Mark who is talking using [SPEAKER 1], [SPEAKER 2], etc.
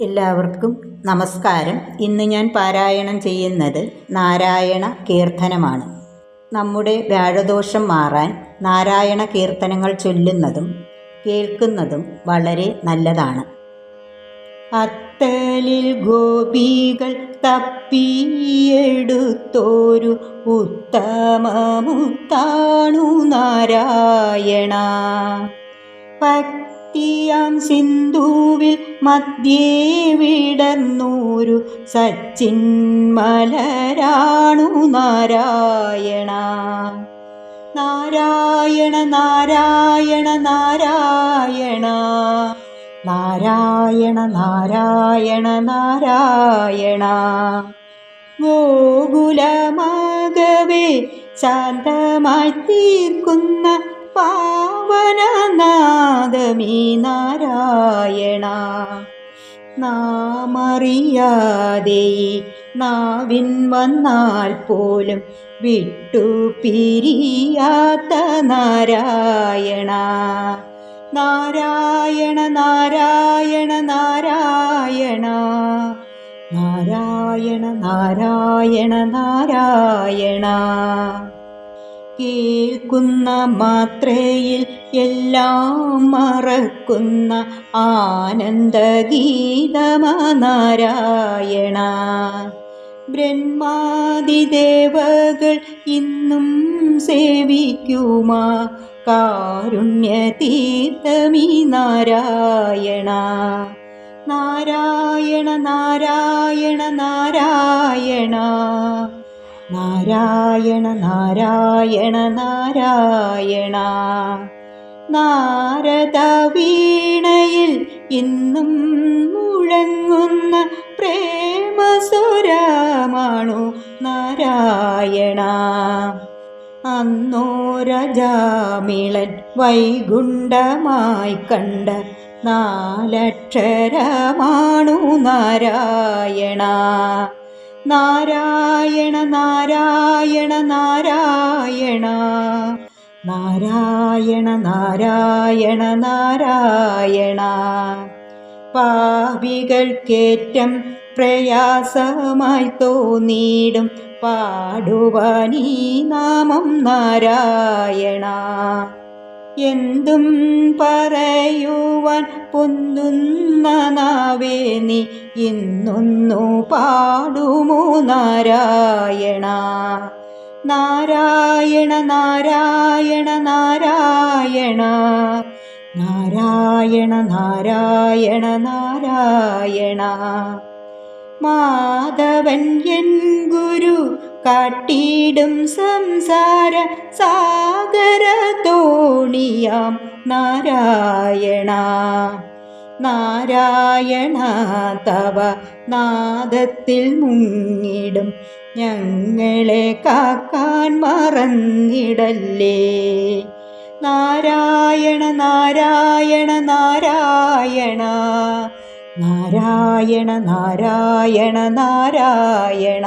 [SPEAKER 1] എല്ലാവർക്കും നമസ്കാരം. ഇന്ന് ഞാൻ പാരായണം ചെയ്യുന്നത് നാരായണ കീർത്തനമാണ്. നമ്മുടെ വ്യാഴദോഷം മാറാൻ നാരായണ കീർത്തനങ്ങൾ ചൊല്ലുന്നതും കേൾക്കുന്നതും വളരെ നല്ലതാണ്. അത്തലിൽ ഗോപികൾ തപ്പിയെടുത്തോരു ഉത്തമമുത്താണു നാരായണ. ഭക്തിയാം സിന്ധുവിൽ മധ്യേ വിടർന്നൂരു സച്ചിന്മലരാണു നാരായണ. നാരായണ നാരായണ നാരായണ. നാരായണ നാരായണ നാരായണ. ഗോകുലമാകവേ ശാന്തമായി തീർക്കുന്ന പാവനനാദമീ നാരായണ. നാമറിയാതെ നാവിൻ വന്നാൽ പോലും വിട്ടു പിരിയാത്ത നാരായണ. നാരായണ നാരായണ നാരായണ. നാരായണ നാരായണ നാരായണ. കേൾക്കുന്ന മാത്രയിൽ എല്ലാം മറക്കുന്ന ആനന്ദഗീതമനാരായണ. ബ്രഹ്മാതിദേവകൾ ഇന്നും സേവിക്കുമാ. കാരുണ്യതീർത്ഥമീ നാരായണ. നാരായണ നാരായണ നാരായണ. നാരായണ നാരായണ നാരായണ. നാരദ വീണയിൽ ഇന്നും മുഴങ്ങുന്ന പ്രേമസുരമാണു നാരായണ. അന്നോ രജാമിളൻ വൈകുണ്ഠമായി കണ്ട നാലക്ഷരമാണു നാരായണ. നാരായണ നാരായണ നാരായണ. നാരായണ നാരായണ നാരായണ. പാപികൾക്കേറ്റം പ്രയാസമായി തോന്നിയിടും പാടുവാനീ നാമം നാരായണ. എന്തും പറയുവാൻ പൊന്തുന്ന നാവേ നീ ഇന്നൊന്നു പാടുമോ നാരായണ? നാരായണ നാരായണ നാരായണ. നാരായണ നാരായണ നാരായണ. മാധവൻ എൻ ഗുരു കാട്ടിടും സംസാര സാഗര തോണിയാം നാരായണ. നാരായണ തവ നാദത്തിൽ മുങ്ങിടും ഞങ്ങളെ കാക്കാൻ മറന്നിടല്ലേ. നാരായണ നാരായണ നാരായണ. നാരായണ നാരായണ നാരായണ.